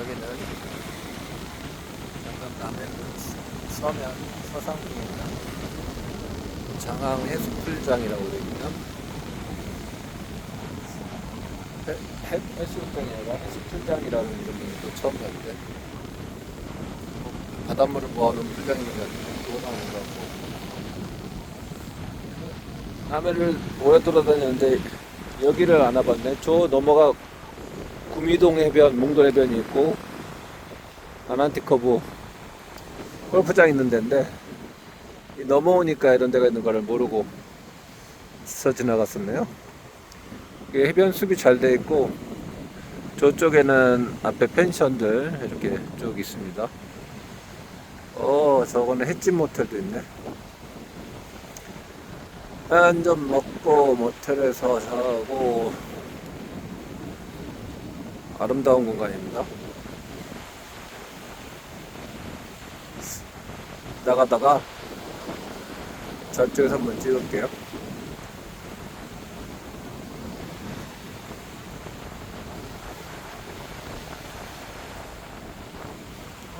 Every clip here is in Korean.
여기는 장남 남해군 서면 서상동입니다. 장항 해수풀장이라고 되어 있네요. 해, 해, 해수욕장이 아니라 해수풀장이라는 이름이 또 처음 봤는데 바닷물을 모아놓은 같은데 그거 나오는 것 같고 남해를 오래 돌아다녔는데 여기를 안 와봤네. 저 넘어가 구미동 해변, 몽돌 해변이 있고 아난티커브 골프장 있는 데인데 이 넘어오니까 이런 데가 있는 거를 모르고 스쳐 지나갔었네요. 해변 숲이 잘 돼 있고 저쪽에는 앞에 펜션들 이렇게 쭉 있습니다. 어, 저거는 햇집 모텔도 있네. 한점 먹고 모텔에서 자고 아름다운 공간입니다. 나가다가 저쪽에서 한번 찍을게요.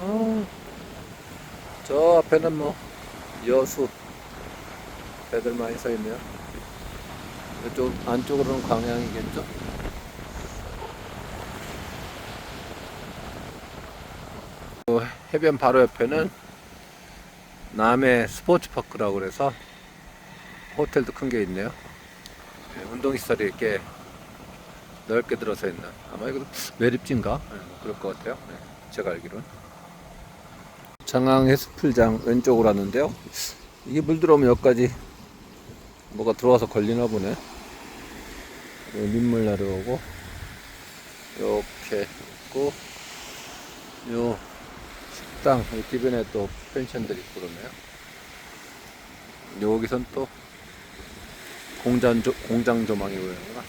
어, 저 앞에는 뭐 여수 애들 많이 서 있네요. 이쪽 안쪽으로는 광양이겠죠? 그 해변 바로 옆에는 남해 스포츠파크라고 그래서 호텔도 큰 게 있네요. 네, 운동시설이 이렇게 넓게 들어서 있는 아마 이거 매립지인가 네, 뭐 그럴 것 같아요. 네, 제가 알기로는 장항 해수풀장 왼쪽으로 왔는데요. 이게 물 들어오면 여기까지 뭐가 들어와서 걸리나 보네. 여기 민물 내려오고 이렇게 있고 요 식당 이 주변에 또 펜션들이 있고 그러네요. 여기선 또 공장 조, 공장 조망이 보이는구나.